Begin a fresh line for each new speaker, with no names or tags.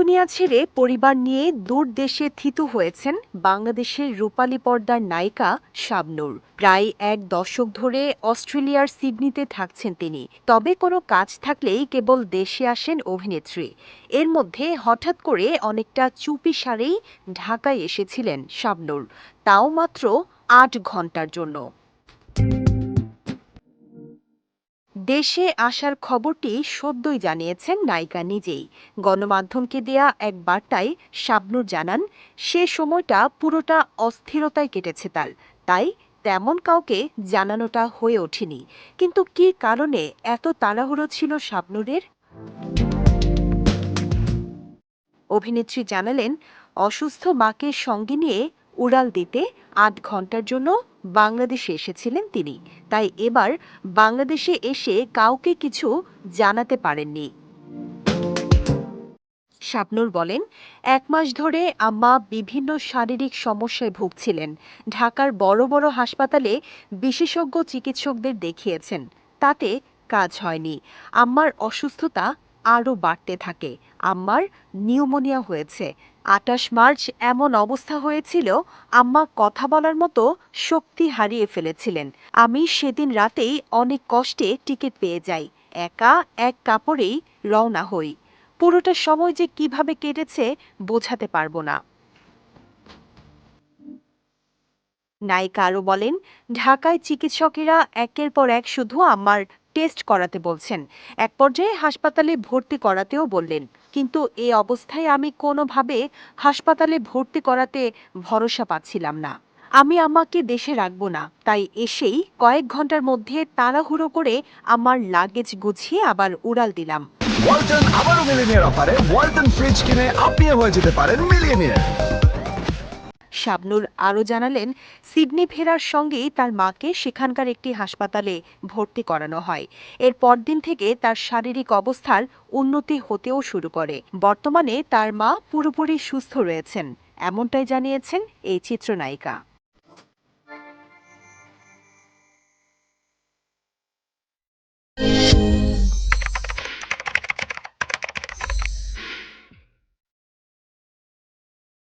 দুনিয়া ছেড়ে পরিবার নিয়ে দূর দেশে থিতু হয়েছেন বাংলাদেশের রূপালী পর্দার নায়িকা শাবনূর। প্রায় এক দশক ধরে অস্ট্রেলিয়ার সিডনিতে থাকছেন তিনি। তবে কোনো কাজ থাকলেই কেবল দেশে আসেন অভিনেত্রী। এর মধ্যে হঠাৎ করে অনেকটা চুপি সারেই ঢাকায় এসেছিলেন শাবনূর। তাও মাত্র আট ঘণ্টার জন্য। দেশে আসার খবরটি সদ্যই জানিয়েছেন নায়িকা নিজেই। গণমাধ্যমকে দেয়া এক বার্তায় শাবনূর জানান, সে সময়টা পুরোটা অস্থিরতায় কেটেছে তার। তাই তেমন কাউকে জানানোটা হয়ে ওঠেনি। কিন্তু কী কারণে এত তাড়াহুড়ো ছিল শাবনূরের? অভিনেত্রী জানালেন, অসুস্থ মাকে সঙ্গে নিয়ে উড়াল দিতে আট ঘণ্টার জন্য বাংলাদেশে এসেছিলেন তিনি। তাই এবার বাংলাদেশে এসে কাউকে কিছু জানাতে পারেননি। শাবনূর বলেন, এক মাস ধরে আম্মা বিভিন্ন শারীরিক সমস্যায় ভুগছিলেন। ঢাকার বড় বড় হাসপাতালে বিশেষজ্ঞ চিকিৎসকদের দেখিয়েছেন। তাতে কাজ হয়নি। আম্মার অসুস্থতা আরও বাড়তে থাকে। আম্মার নিউমোনিয়া হয়েছে। আটাশ মার্চ এমন অবস্থা হয়েছিল, আম্মা কথা বলার মতো শক্তি হারিয়ে ফেলেছিলেন। আমি সেদিন রাতেই অনেক কষ্টে টিকিট পেয়ে যাই। একা এক কাপড়েই রওনা হই। পুরোটা সময় যে কীভাবে কেটেছে বোঝাতে পারব না। নায়িকা আরও বলেন, ঢাকায় চিকিৎসকেরা একের পর এক শুধু আমার টেস্ট করাতে বলছেন। এক পর্যায়ে হাসপাতালে ভর্তি করাতেও বললেন, কিন্তু এই অবস্থায় আমি কোনোভাবে হাসপাতালে ভর্তি করাতে ভরসা পাচ্ছিলাম না। আমি আমাকে দেশে রাখব না, তাই এসেই কয়েক ঘণ্টার মধ্যে তাড়াহুড়ো করে আমার লাগেজ গুছিয়ে আবার উড়াল দিলাম।
ওয়ালটন আবারও মিলিনিয়ার অফারে, ওয়ালটন ফ্রিজ কিনে আপনিও হয়ে যেতে পারেন মিলিয়নিয়ার।
শাবনুর আরও জানালেন, সিডনি ফেরার সঙ্গেই তার মাকে সেখানকার একটি হাসপাতালে ভর্তি করানো হয়। এর পরদিন থেকে তার শারীরিক অবস্থার উন্নতি হতেও শুরু করে। বর্তমানে তার মা পুরোপুরি সুস্থ রয়েছেন, এমনটাই জানিয়েছেন এই চিত্রনায়িকা।